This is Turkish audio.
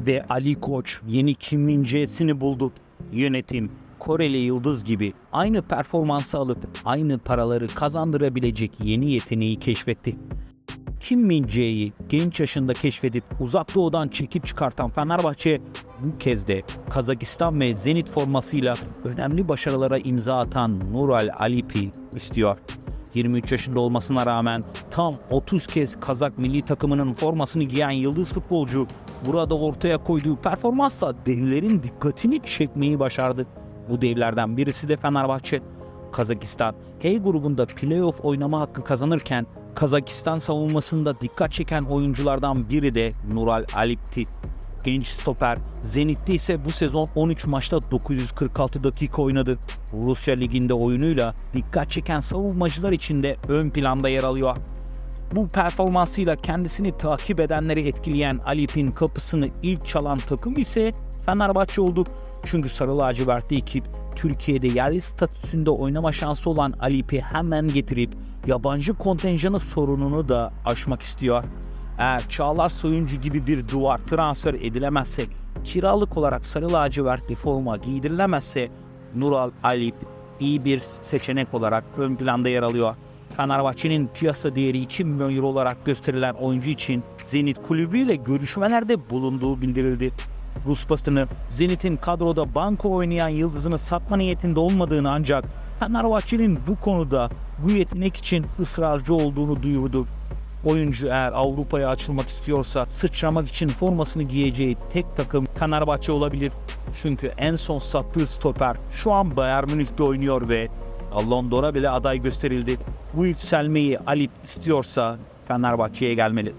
Ve Ali Koç yeni Kim Min Jae'sini buldu. Yönetim Koreli Yıldız gibi aynı performansı alıp aynı paraları kazandırabilecek yeni yeteneği keşfetti. Kim Min Jae'yi genç yaşında keşfedip uzak doğudan çekip çıkartan Fenerbahçe bu kez de Kazakistan ve Zenit formasıyla önemli başarılara imza atan Nural Alip'i istiyor. 23 yaşında olmasına rağmen tam 30 kez Kazak milli takımının formasını giyen yıldız futbolcu burada ortaya koyduğu performansla devlerin dikkatini çekmeyi başardı. Bu devlerden birisi de Fenerbahçe. Kazakistan H grubunda playoff oynama hakkı kazanırken Kazakistan savunmasında dikkat çeken oyunculardan biri de Nural Alip'ti. Genç stoper Zenit'te ise bu sezon 13 maçta 946 dakika oynadı. Rusya Ligi'nde oyunuyla dikkat çeken savunmacılar içinde ön planda yer alıyor. Bu performansıyla kendisini takip edenleri etkileyen Alip'in kapısını ilk çalan takım ise Fenerbahçe oldu. Çünkü Sarı Lacivertli ekip Türkiye'de yerli statüsünde oynama şansı olan Alip'i hemen getirip yabancı kontenjanı sorununu da aşmak istiyor. Eğer Çağlar Soyuncu gibi bir duvar transfer edilemezse, kiralık olarak sarı lacivertli forma giydirilemezse Nural Alip iyi bir seçenek olarak ön planda yer alıyor. Fenerbahçe'nin piyasa değeri 2 milyon euro olarak gösterilen oyuncu için Zenit kulübüyle görüşmelerde bulunduğu bildirildi. Rus basını Zenit'in kadroda banko oynayan yıldızını satma niyetinde olmadığını ancak Fenerbahçe'nin bu konuda bu yetenek için ısrarcı olduğunu duyurdu. Oyuncu eğer Avrupa'ya açılmak istiyorsa sıçramak için formasını giyeceği tek takım Fenerbahçe olabilir. Çünkü en son sattığı stoper şu an Bayern Münih'te oynuyor ve London'a bile aday gösterildi. Bu yükselmeyi Alip istiyorsa Fenerbahçe'ye gelmeli.